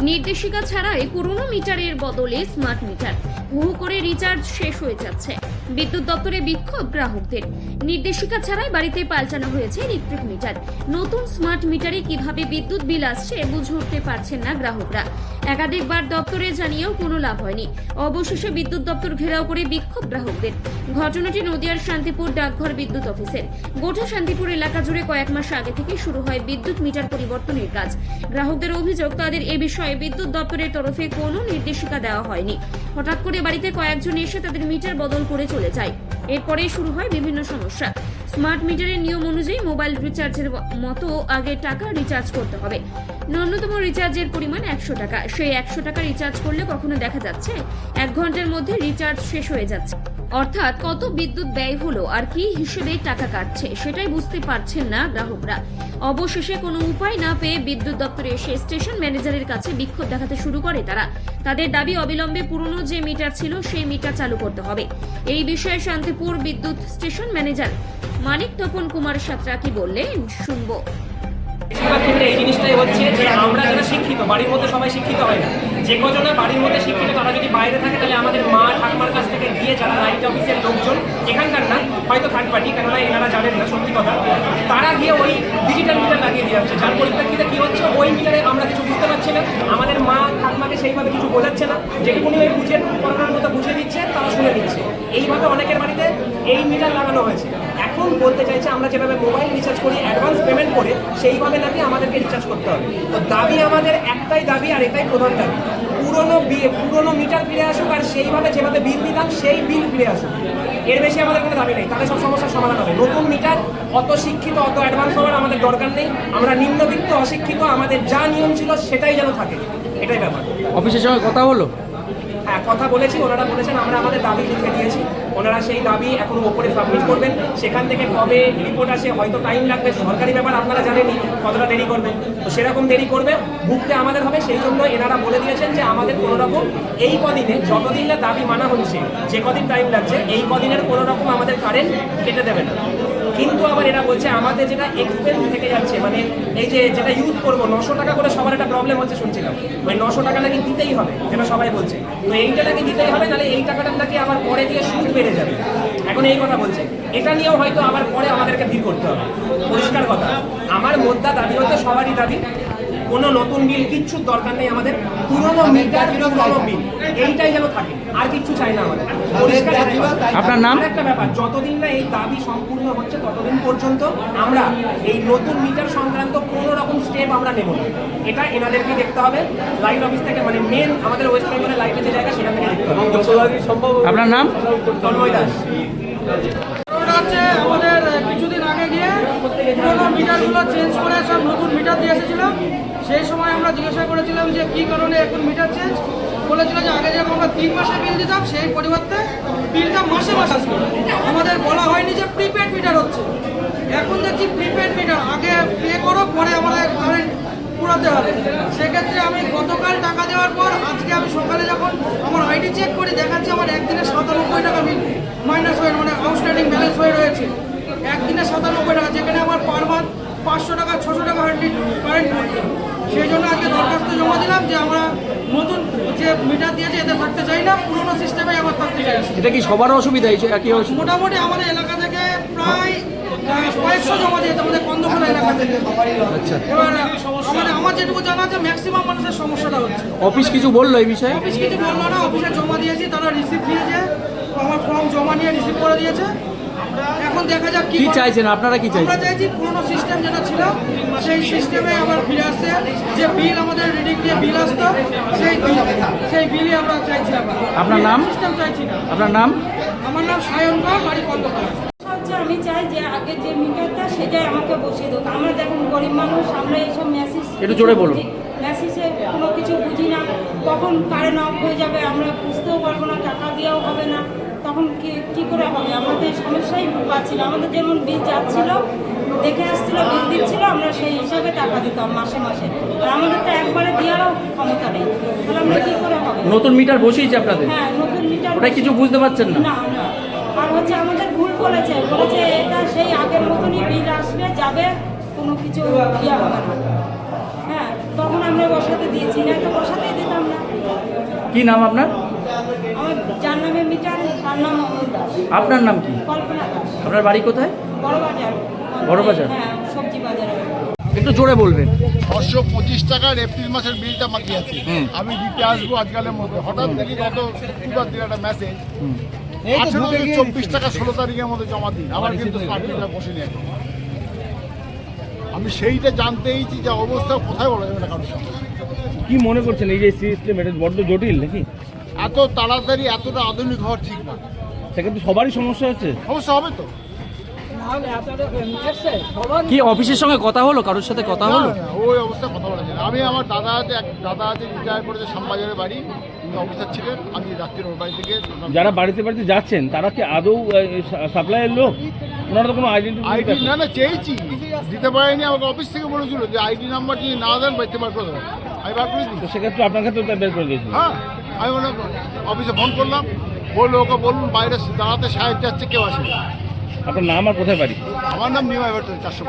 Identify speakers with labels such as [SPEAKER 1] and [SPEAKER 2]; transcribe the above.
[SPEAKER 1] নির্দেশিকা ছাড়াই পুরনো মিটারের বদলে স্মার্ট মিটার হু করে রিচার্জ শেষ হয়ে যাচ্ছে। বিদ্যুৎ দপ্তরে বিক্ষোভ গ্রাহকদের। নির্দেশিকা ছাড়াই বাড়িতে পাল্টানো হয়েছে ইলেকট্রিক মিটার নতুন স্মার্ট মিটারে কীভাবে বিদ্যুৎ বিল আসছে বুঝে উঠতে পারছেন না গ্রাহকরা। একাধিকবার দপ্তরে জানিয়েও কোনো লাভ হয়নি। অবশেষে বিদ্যুৎ দপ্তর ঘেরাও করে বিক্ষোভ গ্রাহকদের। ঘটনাটি নদিয়ার শান্তিপুর ডাকঘর বিদ্যুৎ অফিসের। গোটা শান্তিপুর এলাকা জুড়ে কয়েক মাস আগে থেকে শুরু হয় বিদ্যুৎ মিটার পরিবর্তনের কাজ। গ্রাহকদের অভিযোগ, তাদের এ বিষয়ে বিদ্যুৎ দপ্তরের তরফে কোনো নির্দেশিকা দেওয়া হয়নি। হঠাৎ করে বাড়িতে কয়েকজন এসে তাদের মিটার বদল করে চলে যায়। এরপরে শুরু হয় বিভিন্ন সমস্যা। স্মার্ট মিটারের নিয়ম অনুযায়ী মোবাইল রিচার্জের মতো আগে টাকা রিচার্জ করতে হবে। ন্যূনতম রিচার্জের পরিমাণ একশো টাকা। সেই একশো টাকা রিচার্জ করলে কখনো দেখা যাচ্ছে এক ঘণ্টার মধ্যে রিচার্জ শেষ হয়ে যাচ্ছে। অর্থাৎ কত বিদ্যুৎ ব্যয় হলো আর কি হিসেবে টাকা কাটছে, সেটাই বুঝতে পারছেন না গ্রাহকরা। অবশেষে কোনো উপায় না পেয়ে বিদ্যুৎ দপ্তরে এসে স্টেশন ম্যানেজারের কাছে বিক্ষোভ দেখাতে শুরু করে তারা। তাদের দাবি অবিলম্বে পুরনো যে মিটার ছিল, সেই মিটার চালু করতে হবে। এই বিষয়ে শান্তিপুর বিদ্যুৎ স্টেশন ম্যানেজার মানিক তপন কুমার সাঁতরা কি বললেন, শুনব।
[SPEAKER 2] ক্ষেত্রে এই জিনিসটাই হচ্ছে যে আমরা যারা শিক্ষিত, বাড়ির মধ্যে সবাই শিক্ষিত হয় না, যে কজনে বাড়ির মধ্যে শিক্ষিত, তারা যদি বাইরে থাকে তাহলে আমাদের মা ঠাকুমার কাছ থেকে গিয়ে যারা আইটি অফিসের লোকজন, এখানকার না, হয়তো পার্টি কেননা এনারা জানেন না, সত্যি কথা। গিয়ে ওই ডিজিটাল মিটার লাগিয়ে দিয়ে যাচ্ছে যার পরিপ্রেক্ষিতে কি হচ্ছে, ওই মিটারে আমরা কিছু বুঝতে পারছি না। আমাদের মা ঠাকুমাকে সেইভাবে কিছু বোঝাচ্ছে না। যেটুকুনি ওই বুঝে পড়ানোর মতো বুঝিয়ে দিচ্ছে, তারা শুনে দিচ্ছে এইভাবে অনেকের বাড়িতে এই মিটার লাগানো হয়েছে। এখন বলতে চাইছে, আমরা যেভাবে মোবাইল রিচার্জ করি অ্যাডভান্স পেমেন্ট করে, সেইভাবে নাকি আমাদেরকে রিচার্জ করতে হবে। তো দাবি আমাদের একটাই দাবি আর এটাই প্রধান দাবি। পুরনো পুরনো মিটার ফিরে আসুক আর সেইভাবে যেভাবে বিল দিতাম সেই বিল ফিরে আসুক। এর বেশি আমাদের কোনো দাবি নেই। তাহলে সব সমস্যার সমাধান হবে। নতুন মিটার, অত শিক্ষিত, অত অ্যাডভান্স হওয়ার আমাদের দরকার নেই। আমরা নিম্নবিত্ত, অশিক্ষিত, আমাদের যা নিয়ম ছিল সেটাই যেন থাকে। এটাই ব্যাপার।
[SPEAKER 3] অফিসের সঙ্গে কথা হলো?
[SPEAKER 2] হ্যাঁ কথা বলেছি, ওনারা বলেছেন আমরা আমাদের দাবি লিখে দিয়েছি। ওনারা সেই দাবি এখন ওপরে সাবমিট করবেন। সেখান থেকে কবে রিপোর্ট আসে, হয়তো টাইম লাগবে, সরকারি ব্যাপার আপনারা জানেনই কতটা দেরি করবেন তো সেরকম দেরি করবে বুকতে আমাদের হবে, সেই জন্য এনারা বলে দিয়েছেন যে আমাদের কোনো রকম এই কদিনে যতদিন না দাবি মানা হচ্ছে, যে কদিন টাইম লাগছে, এই কদিনের কোনো রকম আমাদের কারেন্ট কেটে দেবে না। এরা বলছে আমাদের যেটা এক্সপেন্স থেকে যাচ্ছে মানে এই যে যেটা ইউজ করব নশো টাকা করে সবার একটা প্রবলেম হচ্ছে শুনছিলাম। ওই নশো টাকা নাকি দিতেই হবে যেটা সবাই বলছে। তো এইটা নাকি দিতেই হবে তাহলে এই টাকাটা নাকি আবার পরে দিয়ে সুদ বেড়ে যাবে। এখন এই কথা বলছে। এটা নিয়েও হয়তো আবার পরে আমাদেরকে ভিড় করতে হবে। পরিষ্কার কথা। আমার মোদ্দা দাবি হচ্ছে সবারই দাবি কোনো নতুন বিল কিচ্ছুর দরকার নেই আমাদের। পুরোনো মিটার পুরোনো বিল এইটাই যেন থাকে। আর কিচ্ছু চাই না আমাদের।
[SPEAKER 3] আপনার নাম?
[SPEAKER 2] একটা ব্যাপার যতদিন না এই দাবি সম্পূর্ণ হচ্ছে ততদিন পর্যন্ত আমরা এই নতুন মিটার সংক্রান্ত কোনো রকম স্টেপ আমরা নেব না। এটা এনাদেরকে দেখতে হবে। লাইট অফিস থেকে মানে মেন আমাদের ওয়েস্ট বেঙ্গলের লাইটের যে জায়গা সেখান থেকে দেখতে হবে।
[SPEAKER 3] আপনার নাম?
[SPEAKER 2] তন্ময় দাস।
[SPEAKER 4] হচ্ছে আমাদের কিছুদিন আগে গিয়ে পুরোনো মিটারগুলো চেঞ্জ করে সব নতুন মিটার দিয়ে এসেছিল। সেই সময় আমরা জিজ্ঞাসা করেছিলাম যে কী কারণে এখন মিটার চেঞ্জ বলেছিল যে আগে যেরকম আমরা তিন মাসে বিল দিতাম, সেই পরিবর্তে বিলটা মাসে মাসে আসবে। আমাদের বলা হয়নি যে প্রিপেড মিটার হচ্ছে। এখন দেখছি প্রিপেড মিটার আগে পে করো, পরে আমাদের কারেন্ট পুরাতে হবে। সেক্ষেত্রে আমি গতকাল টাকা দেওয়ার পর, আজকে আমি সকালে যখন আমার আইডি চেক করি, দেখাচ্ছে আমার একদিনে সাতানব্বই টাকা বিল মাইনাস হয়ে মানে আউটস্ট্যান্ডিং ব্যালেন্স হয়ে রয়েছে। একদিনে সাতানব্বই টাকা, যেখানে আমার পার মান্থ পাঁচশো টাকা ছশো টাকা হান্ড্রেড কারেন্ট পড়ছে সেই জন্য আজকে দরখাস্ত জমা দিলাম যে আমরা নতুন যে মিটার দিয়েছে এতে থাকতে চাই না পুরোনো সিস্টেমে আবার থাকতে চাইছি
[SPEAKER 3] এটা কি সবার অসুবিধা? হয়েছে একই
[SPEAKER 4] মোটামুটি আমাদের এলাকা থেকে প্রায় কয়েকশো জমা দিয়েছে আমাদের কন্দমোলা এলাকা থেকে।
[SPEAKER 3] আচ্ছা।
[SPEAKER 4] এবার আমাদের আমার যেটুকু জানা আছে ম্যাক্সিমাম মানুষের সমস্যাটা হচ্ছে।
[SPEAKER 3] অফিস কিছু বলল এই বিষয়ে?
[SPEAKER 4] অফিস কিছু বলল না অফিসে জমা দিয়েছি তারা রিসিভ দিয়েছে আমার ফর্ম জমা নিয়ে রিসিভ করে দিয়েছে। এখন দেখা যাক কি
[SPEAKER 3] চাইছেন? আপনারা কি
[SPEAKER 4] আমরা চাইছি পুরোনো সিস্টেম যেটা ছিল সেই সিস্টেমে আবার ফিরে আসছে। যে বিল আমাদের রিডিং দিয়ে বিল আসতো সেই bill, সেই বিলই আমরা চাইছি আবার।
[SPEAKER 3] আপনার নাম?
[SPEAKER 4] সিস্টেম চাইছি না।
[SPEAKER 3] আপনার নাম?
[SPEAKER 4] আমার নাম সায়ন কর বাড়ি কন্দপাড়া
[SPEAKER 5] আমি চাই যে আগে যে মিটারটা সেটাই আমাকে বসিয়ে দেবো আমরা দেখুন গরিব মানুষ আমরা এইসব মেসেজ
[SPEAKER 3] একটু জোরে বলুন।
[SPEAKER 5] মেসেজে কোনো কিছু বুঝি না। কখন কারেন্ট অফ হয়ে যাবে আমরা বুঝতেও পারব না টাকা দেওয়াও হবে না। তখন কি কি করে হবে? আমরা তো এই সমস্যাই পাচ্ছি না আমাদের যেমন বিল যাচ্ছিল দেখে আসছিল বিল দিচ্ছিল আমরা সেই হিসাবে টাকা দিতাম মাসে মাসে। আর আমাদের তো একবারে দেওয়ারও ক্ষমতা নেই। তাহলে আমরা কি করে হবে?
[SPEAKER 3] নতুন মিটার বসিয়েছে আপনাদের?
[SPEAKER 5] হ্যাঁ নতুন মিটার
[SPEAKER 3] ওটা কিছু বুঝতে পারছেন না?
[SPEAKER 5] না না। আর হচ্ছে আমাদের ভুল বলেছে। বলেছে এটা সেই আগের মতনই বিল আসবে যাবে কোনো কিছু ইয়ে হবে না। হ্যাঁ তখন আমরা বসাতে দিয়েছি। না তো বসাতে
[SPEAKER 3] কি নাম আপনার?
[SPEAKER 5] আমার যার নামে
[SPEAKER 3] আপনার নাম কি?
[SPEAKER 5] কল্পনা দাস।
[SPEAKER 3] আপনার বাড়ি কোথায়?
[SPEAKER 5] বড় বাজার? হ্যাঁ সবজি বাজারে।
[SPEAKER 3] একটু জোরে বলবেন।
[SPEAKER 6] ছশো পঁচিশ টাকার এপ্রিল মাসের বিলটা বাকি আছে। আমি দিতে আসব আজকালের মধ্যে। হঠাৎ দেখি গত শুক্রবার দিন একটা মেসেজ আঠেরো চব্বিশ টাকা ষোলো তারিখের মধ্যে জমা দিন। আমার কিন্তু মিটার বসেনি আমি সেইটা জানতে এইছি যে অবস্থা কোথায় বলা যাবে না কারোর সঙ্গে
[SPEAKER 7] কি মনে করছেন? এই যে সিস্টেম এটা বড্ড জটিল নাকি?
[SPEAKER 6] এত তাড়াতাড়ি এতটা আধুনিক হওয়ার ঠিক না।
[SPEAKER 7] সেক্ষেত্রে সবারই সমস্যা হচ্ছে।
[SPEAKER 6] সমস্যা হবে তো।
[SPEAKER 3] কি অফিসের সঙ্গে কথা হলো? কারোর সাথে কথা হলো?
[SPEAKER 6] ওই অবস্থা কথা বলা যায় আমি আমার দাদা আছে এক দাদা আছে রিটায়ার করেছে শ্যামবাজারের বাড়ি উনি অফিসার ছিলেন। আমি রাত্রির ওর বাড়ি থেকে
[SPEAKER 7] যারা বাড়িতে বাড়িতে যাচ্ছেন তারা কি আদৌ সাপ্লাইয়ের লোক? ওনারা তো কোনো
[SPEAKER 6] আইডি
[SPEAKER 7] আইডেন্টি
[SPEAKER 6] না না চেয়েছি। দিতে পারেনি আমাকে অফিস থেকে বলেছিল যে আইডি নাম্বার যদি না দেন বাড়িতে বার করে দেবেন আমি বার করে দিই
[SPEAKER 7] তো সেক্ষেত্রে আপনার ক্ষেত্রে বের করে দিয়েছিল।
[SPEAKER 6] হ্যাঁ। আমি ওনার অফিসে ফোন করলাম। বলল ওকে বলুন বাইরে দাঁড়াতে সাহায্য যাচ্ছে কেউ আসে
[SPEAKER 7] আপনার নাম আর কোথায় পারি
[SPEAKER 6] আমার নাম নিমাই ভট্টাচার্য চারশো